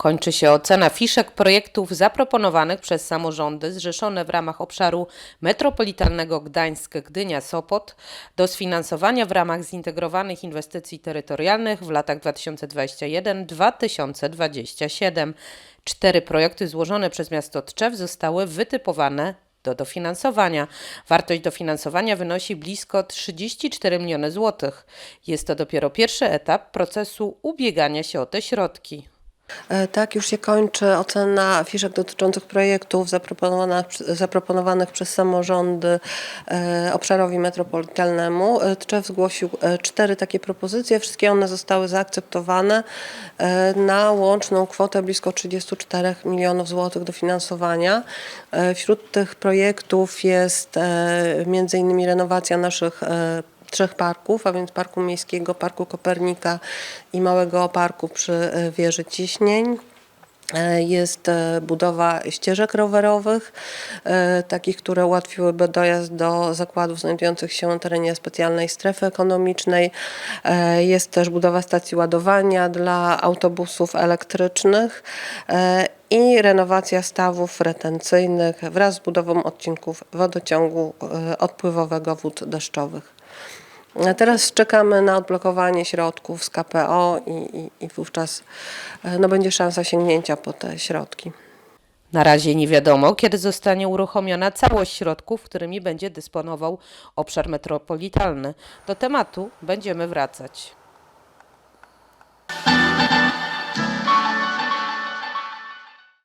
Kończy się ocena fiszek projektów zaproponowanych przez samorządy zrzeszone w ramach obszaru metropolitalnego Gdańsk-Gdynia-Sopot do sfinansowania w ramach zintegrowanych inwestycji terytorialnych w latach 2021-2027. Cztery projekty złożone przez miasto Tczew zostały wytypowane do dofinansowania. Wartość dofinansowania wynosi blisko 34 miliony złotych. Jest to dopiero pierwszy etap procesu ubiegania się o te środki. E, Tak, już się kończy ocena fiszek dotyczących projektów zaproponowana, zaproponowanych przez samorządy e, obszarowi metropolitalnemu. E, Tczew zgłosił cztery takie propozycje. Wszystkie one zostały zaakceptowane na łączną kwotę blisko 34 milionów złotych dofinansowania. Wśród tych projektów jest innymi renowacja naszych trzech parków, a więc Parku Miejskiego, Parku Kopernika i Małego Parku przy e, wieży ciśnień. E, Jest e, budowa ścieżek rowerowych, takich, które ułatwiłyby dojazd do zakładów znajdujących się na terenie specjalnej strefy ekonomicznej. Jest też budowa stacji ładowania dla autobusów elektrycznych i renowacja stawów retencyjnych wraz z budową odcinków wodociągu odpływowego wód deszczowych. Teraz czekamy na odblokowanie środków z KPO i, i, i wówczas e, no, będzie szansa sięgnięcia po te środki. Na razie nie wiadomo, kiedy zostanie uruchomiona całość środków, którymi będzie dysponował obszar metropolitalny. Do tematu będziemy wracać.